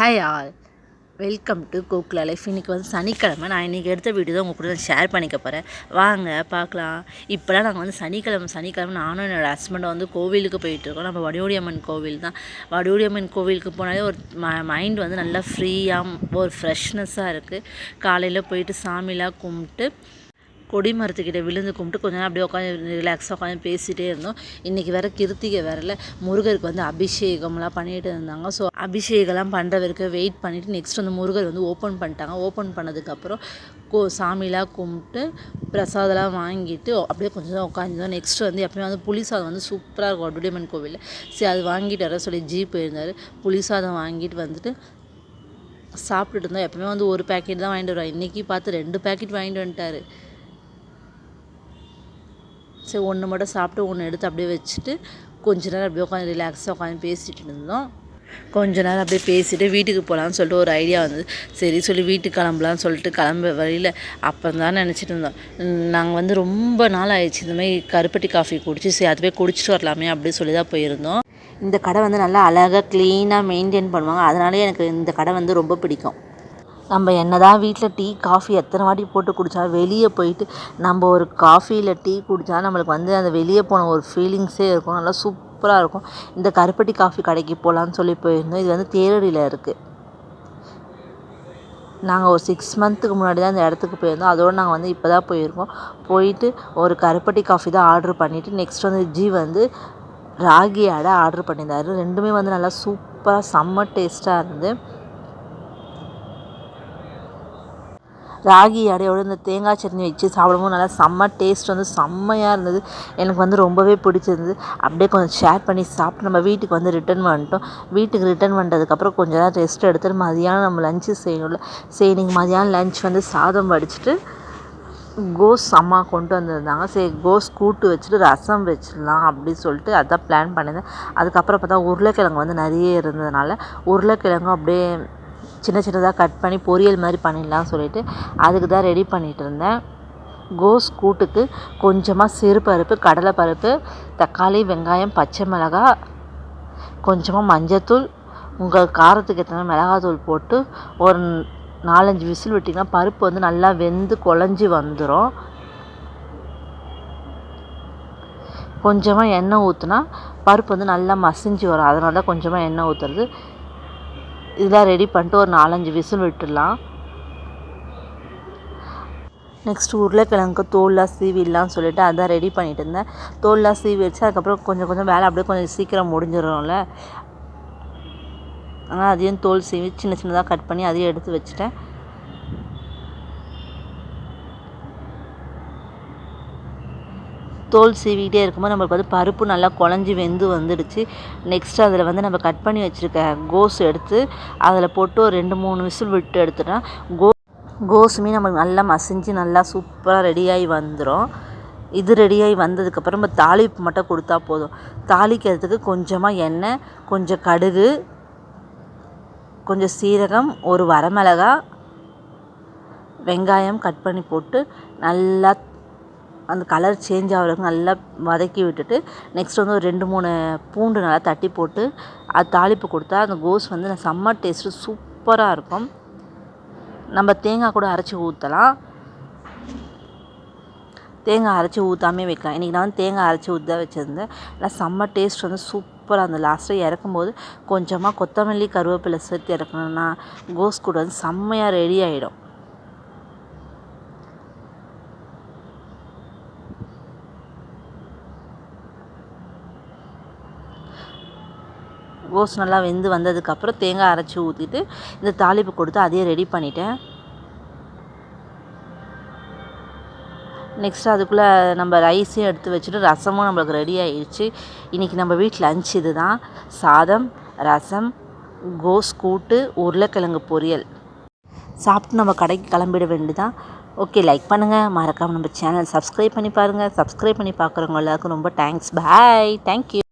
Hi all welcome to Gokula life இன்றைக்கி வந்து சனிக்கிழமை. நான் இன்றைக்கி எடுத்த வீடியோ தான் உங்கள் கூட நான் ஷேர் பண்ணிக்க போகிறேன் வாங்க பார்க்கலாம். இப்போலாம் நாங்கள் வந்து சனிக்கிழமை சனிக்கிழமை நானும் என்னோடய ஹஸ்பண்டும் வந்து கோவிலுக்கு போயிட்டுருக்கோம் நம்ம வடியோடியம்மன் கோவில் தான். வடியோடியம்மன் கோவிலுக்கு போனாலே ஒரு ம மைண்ட் வந்து நல்லா ஃப்ரீயாக ஒரு ஃப்ரெஷ்னஸ்ஸாக இருக்குது காலையில் போயிட்டு சாமிலாம் கும்பிட்டு கொடி மரத்துக்கிட்ட விழுந்து கும்பிட்டு கொஞ்ச நேரம் அப்படியே உட்காந்து ரிலாக்ஸாக உட்காந்து பேசிகிட்டே இருந்தோம். இன்றைக்கி வேறு கிருத்திகை வரல முருகருக்கு வந்து அபிஷேகம்லாம் பண்ணிகிட்டு இருந்தாங்க. ஸோ அபிஷேகம்லாம் பண்ணுறவருக்கு வெயிட் பண்ணிவிட்டு நெக்ஸ்ட் வந்து முருகர் வந்து ஓப்பன் பண்ணிட்டாங்க. ஓப்பன் பண்ணதுக்கப்புறம் கோ சாமிலாம் கும்பிட்டு பிரசாதம்லாம் வாங்கிட்டு அப்படியே கொஞ்சம் தான் உட்காந்துருந்தோம் நெக்ஸ்ட் வந்து எப்பயுமே வந்து புளிசாதம் வந்து சூப்பராக இருக்கும். அடுடியம்மன் கோவிலில். சரி அது வாங்கிட்டு வர சொல்லி ஜீப் போயிருந்தார். புளிசாதம் வாங்கிட்டு வந்துட்டு சாப்பிட்டுட்டு இருந்தோம். எப்பவுமே வந்து ஒரு பேக்கெட் தான் வாங்கிட்டு வருவாங்க இன்றைக்கி பார்த்து ரெண்டு பேக்கெட் வாங்கிட்டு வந்துட்டார். சரி ஒன்று மட்டும் சாப்பிட்டு ஒன்று எடுத்து அப்படியே வச்சுட்டு கொஞ்ச நேரம் அப்படியே உட்காந்து ரிலாக்ஸாக உட்காந்து பேசிகிட்டு இருந்தோம். கொஞ்ச நேரம் அப்படியே பேசிட்டு வீட்டுக்கு போகலான்னு சொல்லிட்டு ஒரு ஐடியா வந்து சரி சொல்லி வீட்டுக்கு கிளம்பலான்னு சொல்லிட்டு கிளம்ப வழியில் அப்போ தான் நினச்சிட்டு இருந்தோம். நாங்கள் வந்து ரொம்ப நாள் ஆயிடுச்சு இந்த மாதிரி கருப்பட்டி காஃபி குடிச்சு சரி அதுவே குடிச்சிட்டு வரலாமே அப்படின்னு சொல்லி தான் போயிருந்தோம். இந்த கடை வந்து நல்லா அழகாக க்ளீனாக மெயின்டைன் பண்ணுவாங்க. அதனாலே எனக்கு இந்த கடை வந்து ரொம்ப பிடிக்கும். நம்ம என்ன தான் வீட்டில் டீ காஃபி எத்தனை வாட்டி போட்டு குடித்தாலும் வெளியே போயிட்டு நம்ம ஒரு காஃபியில் டீ குடித்தா நம்மளுக்கு வந்து அந்த வெளியே போன ஒரு ஃபீலிங்ஸே இருக்கும். நல்லா சூப்பராக இருக்கும். இந்த கருப்பட்டி காஃபி கடைக்கு போகலான்னு சொல்லி போயிருந்தோம். இது வந்து தேரடியில் இருக்குது நாங்கள் ஒரு சிக்ஸ் மந்த்துக்கு முன்னாடி தான் இந்த இடத்துக்கு போயிருந்தோம். அதோடு நாங்கள் வந்து இப்போ தான் போயிருக்கோம். போயிட்டு ஒரு கருப்பட்டி காஃபி தான் ஆர்டர் பண்ணிவிட்டு நெக்ஸ்ட் வந்து ஜி வந்து ராகி அடை ஆர்டர் பண்ணியிருந்தாரு. ரெண்டுமே வந்து நல்லா சூப்பராக செம்ம டேஸ்ட்டாக இருந்து ராகி அடையோடு இந்த தேங்காய் சட்னி வச்சு சாப்பிடும்போது நல்லா செம்ம டேஸ்ட் வந்து செம்மையாக இருந்தது. எனக்கு வந்து ரொம்பவே பிடிச்சிருந்தது. அப்படியே கொஞ்சம் ஷேர் பண்ணி சாப்பிட்டு நம்ம வீட்டுக்கு வந்து ரிட்டர்ன் வந்துட்டோம். வீட்டுக்கு ரிட்டர்ன் பண்ணுறதுக்கப்புறம் கொஞ்சம் நேரம் ரெஸ்ட் எடுத்துட்டு மதியானம் நம்ம லஞ்சு செய்யணும்ல. சரி நீங்கள் மதியானம் லஞ்ச் வந்து சாதம் வடிச்சிட்டு கோஸ் அம்மா கொண்டு வந்திருந்தாங்க. சரி கோஸ் கூட்டு வச்சுட்டு ரசம் வச்சிடலாம் அப்படின்னு சொல்லிட்டு அதான் பிளான் பண்ணியிருந்தேன். அதுக்கப்புறம் பார்த்தா உருளைக்கிழங்கு வந்து நிறைய இருந்ததுனால உருளைக்கிழங்கும் அப்படியே சின்ன சின்னதாக கட் பண்ணி பொரியல் மாதிரி பண்ணிடலாம்னு சொல்லிட்டு அதுக்கு தான் ரெடி பண்ணிகிட்டு இருந்தேன். கோஸ் கூட்டுக்கு கொஞ்சமாக சிறுபருப்பு கடலைப்பருப்பு தக்காளி வெங்காயம் பச்சை மிளகாய் கொஞ்சமாக மஞ்சத்தூள் உங்கள் காரத்துக்கு ஏற்ற மிளகாத்தூள் போட்டு ஒரு நாலஞ்சு விசில் விட்டிங்கன்னா பருப்பு வந்து நல்லா வெந்து குழஞ்சி வந்துடும் கொஞ்சமாக எண்ணெய் ஊற்றுனா பருப்பு வந்து நல்லா மசிஞ்சு வரும். அதனால தான் கொஞ்சமாக எண்ணெய் ஊற்றுறது இதெல்லாம் ரெடி பண்ணிட்டு ஒரு நாலஞ்சு விசில் விட்டுடலாம். நெக்ஸ்ட் உருளைக்கிழங்கு தோல்லாம் சீவிடலாம்னு சொல்லிட்டு அதான் ரெடி பண்ணிட்டு இருந்தேன். தோல்லாம் சீவி வச்சு அதுக்கப்புறம் கொஞ்சம் கொஞ்சம் வேலை அப்படியே கொஞ்சம் சீக்கிரம் முடிஞ்சிடும்ல. ஆனால் அதையும் தோல் சீவி சின்ன சின்னதாக கட் பண்ணி அதையும் எடுத்து வச்சுட்டேன். தோல் சீவிக்கிட்டே இருக்கும்போது நம்மளுக்கு வந்து பருப்பு நல்லா குழஞ்சி வெந்து வந்துடுச்சு. நெக்ஸ்ட் அதில் வந்து நம்ம கட் பண்ணி வச்சுருக்க கோஸ் எடுத்து அதில் போட்டு ஒரு ரெண்டு மூணு விசில் விட்டு எடுத்துட்டா கோ கோஸுமே நம்மளுக்கு நல்லா மசிஞ்சு நல்லா சூப்பராக ரெடியாகி வந்துடும் இது ரெடியாகி வந்ததுக்கப்புறம் நம்ம தாளிப்பு மட்டும் கொடுத்தா போதும். தாளிக்கிறதுக்கு கொஞ்சமாக எண்ணெய் கொஞ்சம் கடுகு கொஞ்சம் சீரகம் ஒரு வரமிளகா வெங்காயம் கட் பண்ணி போட்டு நல்லா அந்த கலர் சேஞ்ச் ஆகிறதுக்கு நல்லா வதக்கி விட்டுட்டு நெக்ஸ்ட் வந்து ஒரு ரெண்டு மூணு பூண்டு நல்லா தட்டி போட்டு அது தாளிப்பு கொடுத்தா அந்த கோஸ் வந்து செம்ம டேஸ்ட்டு சூப்பராக இருக்கும். நம்ம தேங்காய் கூட அரைச்சி ஊற்றலாம் தேங்காய் அரைச்சி ஊற்றாமே வைக்கலாம். இன்றைக்கி நான் வந்து தேங்காய் அரைச்சி ஊற்றி தான் வச்சுருந்தேன். நல்லா செம்ம டேஸ்ட் வந்து சூப்பராக அந்த லாஸ்ட்டாக இறக்கும்போது கொஞ்சமாக கொத்தமல்லி கருவேப்பிலை சேர்த்து இறக்கணுன்னா கோஸ் கூட வந்து செம்மையாக ரெடி ஆகிடும் கோஸ் நல்லா வெந்து வந்ததுக்கப்புறம் தேங்காய் அரைச்சி ஊற்றிட்டு இந்த தாளிப்பு கொடுத்து அதையே ரெடி பண்ணிட்டேன். நெக்ஸ்ட் அதுக்குள்ளே நம்ம ரைஸையும் எடுத்து வச்சுட்டு ரசமும் நம்மளுக்கு ரெடி ஆகிடுச்சு இன்றைக்கி நம்ம வீட்டில் லஞ்ச் இது தான் சாதம் ரசம் கோஸ் கூட்டு உருளைக்கிழங்கு பொரியல். சாப்பிட்டு நம்ம கடைக்கு கிளம்பிட வேண்டியதான் ஓகே லைக் பண்ணுங்கள் மறக்காமல் நம்ம சேனல் சப்ஸ்கிரைப் பண்ணி பாருங்கள் சப்ஸ்கிரைப் பண்ணி பார்க்குறவங்க எல்லாருக்கும் ரொம்ப தேங்க்ஸ் பாய் தேங்க்யூ